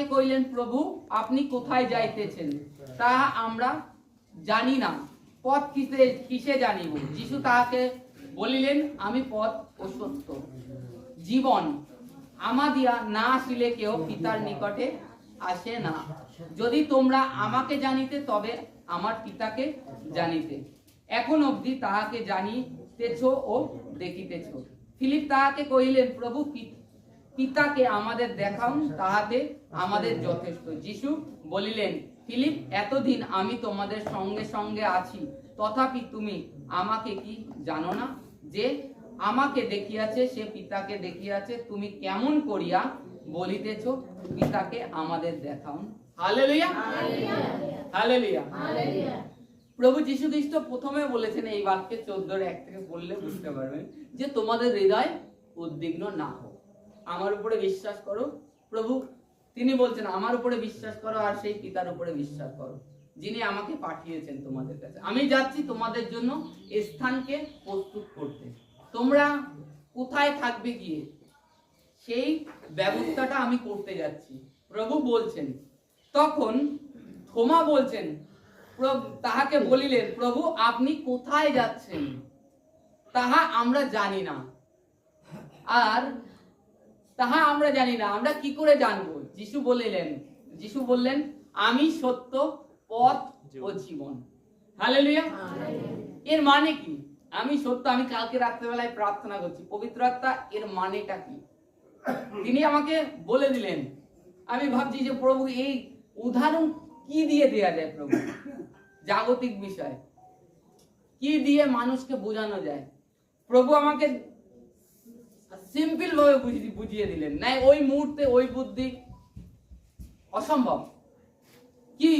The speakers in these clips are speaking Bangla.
তাহাকে কইলেন, প্রভু, আপনি কোথায় যাইতেছেন? তাহা আমরা জানি না। পথ কিসে কিসে জানিব? যিশু তাহাকে বলিলেন, আমি পথ ও সত্য। জীবন আমাদিয়া না আসিলে কেউ পিতার নিকটে আসে না। যদি তোমরা আমাকে জানিতে, তবে আমার পিতাকে জানিতে। এখন অবধি তাহাকে জানিতেছ ও দেখিতেছ। ফিলিপ তাহাকে কহিলেন, প্রভু পিতাকে আমাদের দেখাউন তাহাতে আমাদের যথেষ্ট। যিশু বলিলেন ফিলিপ এতদিন আমি তোমাদের সঙ্গে সঙ্গে আছি তথাপি তুমি আমাকে কি জানো না? যে আমাকে দেখিয়াছে সে পিতাকে দেখিয়াছে তুমি কেমন করিয়া বলিতেছ পিতাকে আমাদের দেখাউন হালেলুয়া! হালেলুয়া! প্রভু যীশু খ্রিস্ট প্রথমে বলেছেন এই বাক্যে চোদ্দোর এক থেকে পড়লে বুঝতে পারবেন যে তোমাদের হৃদয় উদ্বিগ্ন না হোক। আমার উপরে বিশ্বাস করো। প্রভু, তিনি বলছেন, আমার উপরে বিশ্বাস করো আর সেই পিতার উপরে বিশ্বাস করো, যিনি আমাকে পাঠিয়েছেন তোমাদের কাছে। আমি যাচ্ছি তোমাদের জন্য স্থানকে প্রস্তুত করতে। তোমরা কোথায় থাকবে গিয়ে? সেই ব্যবস্থাটা আমি করতে যাচ্ছি। প্রভু বলছেন, তখন থোমা বলছেন। তাহাকে বলিলেন, প্রভু, আপনি কোথায় যাচ্ছেন? তাহা আমরা জানি না। আর তাহা আমরা জানি না আমরা কি করে জানব? যিশু বলিলেন যিশু বললেন আমি সত্য পথ ও জীবন। হালেলুয়া। এর মানে কি? আমি সত্য আমি কালকে রাত্রেবেলায় প্রার্থনা করছি। পবিত্র আত্মা এর মানেটা কি? তিনি আমাকে বলে দিলেন আমি ভাবছি যে প্রভু এই উদাহরণ কি দিয়ে দেয়া যায় প্রভু? জাগতিক বিষয়। কি দিয়ে মানুষকে বোঝানো যায়? প্রভু আমাকে সিম্পল ভাবে বুঝিয়ে দিলেন। নাই, ওই মুহূর্তে ওই বুদ্ধি অসম্ভব। কি?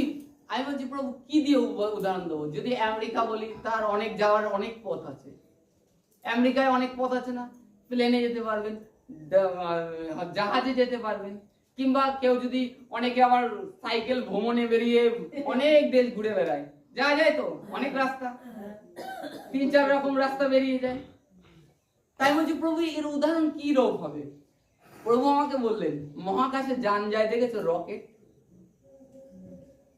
আমি বলছি, প্রভু, কি দিয়ে উদাহরণ দেবো? যদি আমেরিকা বলি, তার অনেক যাওয়ার অনেক পথ আছে। আমেরিকায় অনেক পথ আছে না? প্লেনে যেতে পারবেন জাহাজে যেতে পারবেন, কিংবা কেউ যদি অনেকে আবার সাইকেল ভ্রমণে বেরিয়ে অনেক দেশ ঘুরে বেড়ায়। যাওয়া যায় তো? অনেক রাস্তা। তিন চার রকম রাস্তা বেরিয়ে যায়। তাই বলছি, প্রভু এর উদাহরণ কি রূপ হবে? প্রভু আমাকে বললেন, মহাকাশে যান যায়, দেখেছ? রকেট।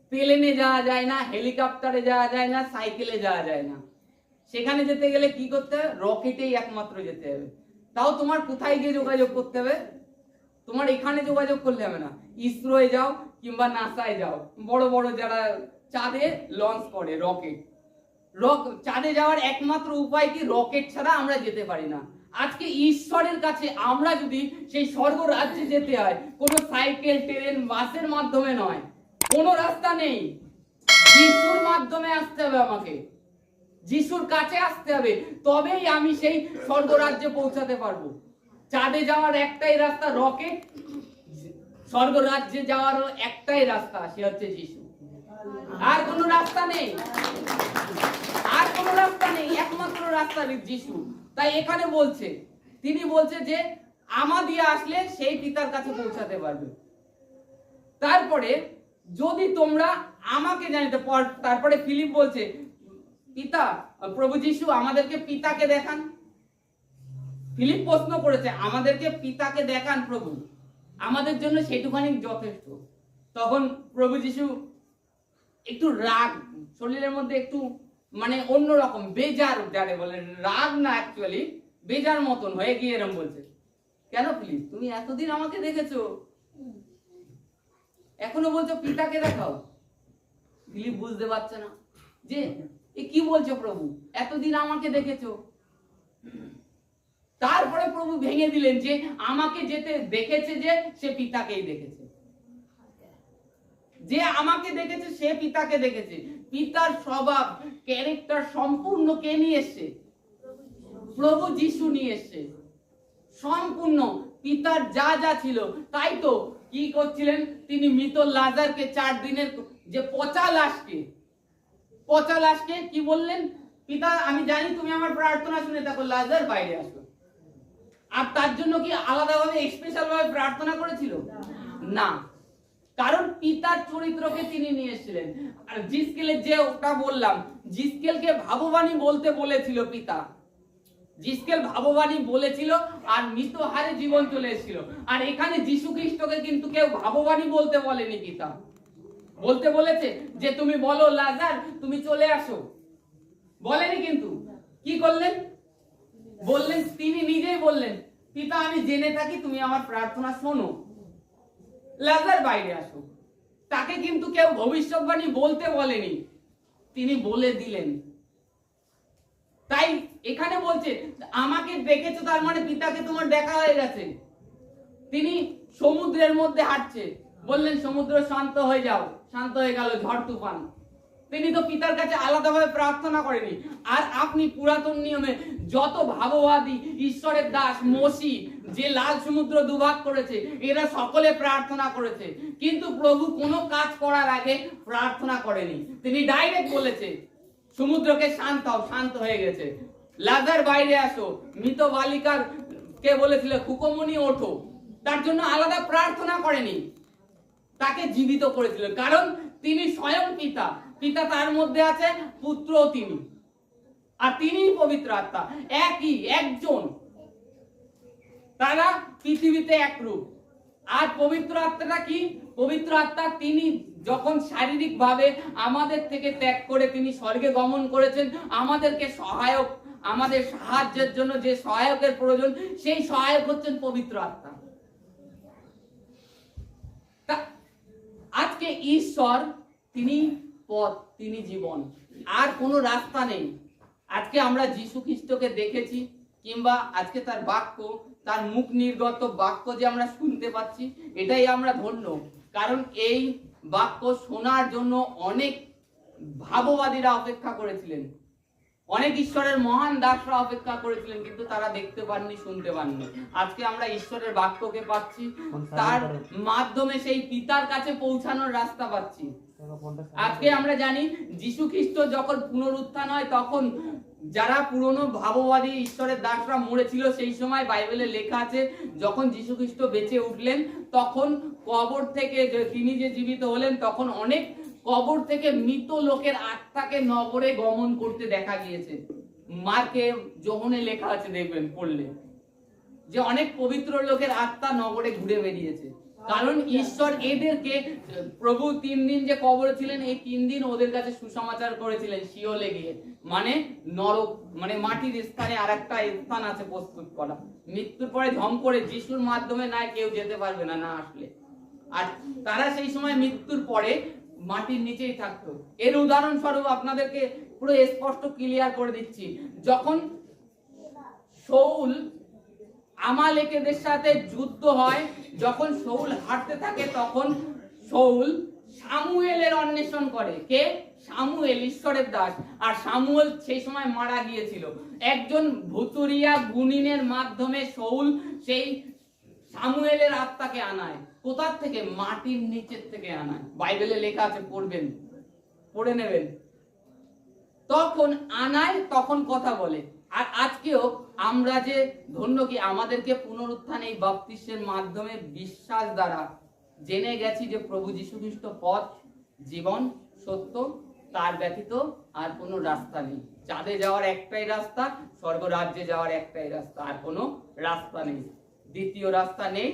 প্লেনে যাওয়া যায় না, হেলিকপ্টারে যাওয়া যায় না, সাইকেলে যাওয়া যায় না। সেখানে যেতে গেলে কি করতে হবে? রকেটেই একমাত্র যেতে হবে। তাও তোমার কোথায় গিয়ে যোগাযোগ করতে হবে? তোমার এখানে যোগাযোগ করলে হবে না। ইসরোয় যাও কিংবা নাসায় যাও। বড় বড় যারা চাঁদে লঞ্চ করে রকেট। রক, চাঁদে যাওয়ার একমাত্র উপায় কি? রকেট ছাড়া আমরা যেতে পারি না। আজকে ঈশ্বরের কাছে আমরা যদি সেই স্বর্গ রাজ্যে যেতে হয়, কোনো সাইকেল, ট্রেন, বাসের মাধ্যমে নয়, কোনো রাস্তা নেই। যিশুর মাধ্যমে আসতে হবে আমাকে। যিশুর কাছে আসতে হবে। তবেই আমি সেই স্বর্গ রাজ্যে পৌঁছাতে পারব। চাঁদে যাওয়ার একটাই রাস্তা রকেট স্বর্গ রাজ্যে যাওয়ারও একটাই রাস্তা, সে হচ্ছে যিশু। আর কোনো রাস্তা নেই। আর কোনো রাস্তা নেই, একমাত্র রাস্তা যিশু তাই এখানে বলছে, তিনি বলছে যে আমা দিয়ে আসলে সেই পিতার কাছে পৌঁছাতে পারবে। তারপরে যদি তোমরা আমাকে জানিতে পর- তারপরে ফিলিপ বলছে, পিতা, প্রভু যিশু, আমাদেরকে পিতাকে দেখান। ফিলিপ প্রশ্ন করেছে, আমাদেরকে পিতাকে দেখান প্রভু। আমাদের জন্য সেটুখানি যথেষ্ট। তখন প্রভু যিশু একটু রাগ, শরীরের মধ্যে একটু মানে অন্যরকম, বেজার যারে বলে, রাগ না অ্যাকচুয়ালি বেজার মতন হয়ে গিয়ে এরম বলছে। কেন প্লিজ তুমি এতদিন আমাকে দেখেছ। এখনও বলছো পিতাকে দেখাও। ফিলিপ বুঝতে পারছে না। যে, এ কি বলছো প্রভু? এতদিন আমাকে দেখেছ। তারপরে প্রভু ভেঙে দিলেন যে, আমাকে যেতে দেখেছে যে, সে পিতাকেই দেখেছে। যে আমাকে দেখেছে, সে পিতাকে দেখেছে। পিতার স্বভাব ক্যারেক্টার সম্পূর্ণ কে নিয়ে এসছে? প্রভু যিশু নিয়ে এসছে। সম্পূর্ণ। পিতার যা যা ছিল। তাই তো কি করছিলেন? তিনি মৃত লাজারকে চার দিনের যে পচা লাশকে পচা লাশকে কি বললেন? পিতা, আমি জানি তুমি আমার প্রার্থনা শুনে দেখো লাজার বাইরে আসো। আর তার জন্য কি আলাদাভাবে স্পেশাল ভাবে প্রার্থনা করেছিল? না। কারণ পিতার চরিত্রকে তিনি নিয়ে আর জিসকেলের যে ওটা বললাম, জিসকেলকে ভাববানী বলতে বলেছিল পিতা। জিসকেল ভাববাণী বলেছিল আর মৃত হারে জীবন চলে এসেছিল। আর এখানে যিশু খ্রিস্টকে কিন্তু কেউ ভাববাণী বলতে বলেনি পিতা। বলতে বলেছে যে, তুমি বলো, লাজার, তুমি চলে আসো। বলেনি কিন্তু। কি করলেন? বললেন, তিনি নিজেই বললেন, পিতা, আমি জেনে থাকি, তুমি আমার প্রার্থনা শোনো। লাজার বাইরে আসো তাকে কিন্তু কেউ ভবিষ্যৎবাণী বলতে বলেনি। তিনি বলে দিলেন। তাই এখানে বলছে, আমাকে দেখেছ তার মানে পিতাকে তোমার দেখা হয়ে গেছে। তিনি সমুদ্রের মধ্যে হাঁটছে। বললেন, সমুদ্র শান্ত হয়ে যাও, শান্ত হয়ে গেল ঝড় তুফান। তিনি তো পিতার কাছে আলাদাভাবে প্রার্থনা করেনি। আর আপনি পুরাতন নিয়মে যত ভাববাদী, ঈশ্বরের দাস, মসি, যে লাল সমুদ্র দুভাগ করেছে, এরা সকলে প্রার্থনা করেছে। কিন্তু প্রভু কোনো কাজ করার আগে প্রার্থনা করেনি। তিনি ডাইরেক্ট বলেছে, সমুদ্রকে শান্ত হও, শান্ত হয়ে গেছে। লাজার বাইরে আসো। মৃত বালিকার কে বলেছিল কুকমনি ওঠো। তার জন্য আলাদা প্রার্থনা করেনি। তাকে জীবিত করেছিল। কারণ তিনি স্বয়ং পিতা। পিতা তার মধ্যে আছে পুত্র তিনি। আর তিনিই পবিত্র আত্মা। একই, একজন। তারা পৃথিবীতে একরূপ আর পবিত্র আত্মাটা কি? পবিত্র আত্মা তিনি যখন শারীরিক ভাবে আমাদের থেকে ত্যাগ করে তিনি স্বর্গে গমন করেছেন, আমাদেরকে সহায়ক, আমাদের সাহায্যের জন্য যে সহায়কের প্রয়োজন, সেই সহায়ক হচ্ছেন পবিত্র আত্মা। আজকে ঈশ্বর, তিনি পথ, তিনি জীবন। আর কোনো রাস্তা নেই। আজকে আমরা যীশু খ্রিস্টকে দেখেছি, কিংবা আজকে তার বাক্য, তার মুখ নির্গত বাক্য যে আমরা শুনতে পাচ্ছি, এটাই আমরা ধন্য। কারণ এই বাক্য শোনার জন্য অনেক ভাববাদীরা অপেক্ষা করেছিলেন। অনেক ঈশ্বরের মহান দাসরা অপেক্ষা করেছিলেন কিন্তু তারা দেখতে পাননি শুনতে পাননি। আজকে আমরা ঈশ্বরের বাক্যকে পাচ্ছি তার মাধ্যমে সেই পিতার কাছে পৌঁছানোর রাস্তা পাচ্ছি। আজকে আমরা জানি যিশু খ্রিস্ট যখন পুনরুত্থান হয় তখন যারা পুরনো ভাববাদী ঈশ্বরের দাসরা মরেছিল সেই সময় বাইবেলে লেখা আছে যখন যিশু খ্রিস্ট বেঁচে উঠলেন তখন কবর থেকে তিনি যে জীবিত হলেন তখন অনেক কবর থেকে মৃত লোকের আত্মাকে নগরে গমন করতে দেখা গিয়েছে। মার্কে যোহনে লেখা আছে দেখবেন পড়লে। যে অনেক পবিত্র লোকের আত্মা নগরে ঘুরে বেরিয়েছে কারণ ঈশ্বর এদেরকে, প্রভু তিন দিন যে কবরে ছিলেন, এই তিন দিন ওদের কাছে সুসমাচার করেছিলেন শিওলে গিয়ে। মানে নরক মানে মাটির স্থানে আর একটা স্থান আছে প্রস্তুত করা। মৃত্যুর পরে ধম করে যিশুর মাধ্যমে না কেউ যেতে পারবে না না আসলে। আর তারা সেই সময় মৃত্যুর পরে মাটির নিচেই থাকতো। এর উদাহরণস্বরূপ আপনাদেরকে পুরো স্পষ্ট ক্লিয়ার করে দিচ্ছি। যখন শৌল আমালেকেদের সাথে যুদ্ধ হয়, যখন শৌল হারতে থাকে, তখন শৌল সামুয়েলের অন্বেষণ করে কে? সামুয়েল, ঈশ্বরের দাস। আর সামুয়েল সেই সময় মারা গিয়েছিল। একজন ভুতুরিয়া গুনিনের মাধ্যমে শৌল সেই সামুয়েলের আত্মাকে আনায়। কোথার থেকে? মাটির নিচের থেকে আনায় বাইবেলে লেখা আছে, পড়বেন, পড়ে নেবেন। তখন আনায়, তখন কথা বলে। আর আজকেও আমরা যে ধন্য কি, আমাদেরকে পুনরুত্থান এই বাপ্তিস্মের মাধ্যমে বিশ্বাস দ্বারা জেনে গেছি যে প্রভু যীশু খ্রিস্ট পথ, জীবন, সত্য, তার ব্যতীত আর কোনো রাস্তা নেই। চাঁদে যাওয়ার একটাই রাস্তা, স্বর্গরাজ্যে যাওয়ার একটাই রাস্তা। আর কোনো রাস্তা নেই। দ্বিতীয় রাস্তা নেই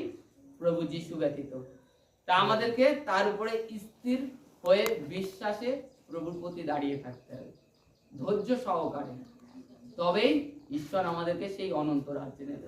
প্রভু যিশু ব্যতীত। তা আমাদেরকে তার উপরে স্থির হয়ে বিশ্বাসে প্রভুর প্রতি দাঁড়িয়ে থাকতে হবে। ধৈর্য সহকারে। তবেই ঈশ্বর আমাদেরকে সেই অনন্ত রাজ্যে নেবে।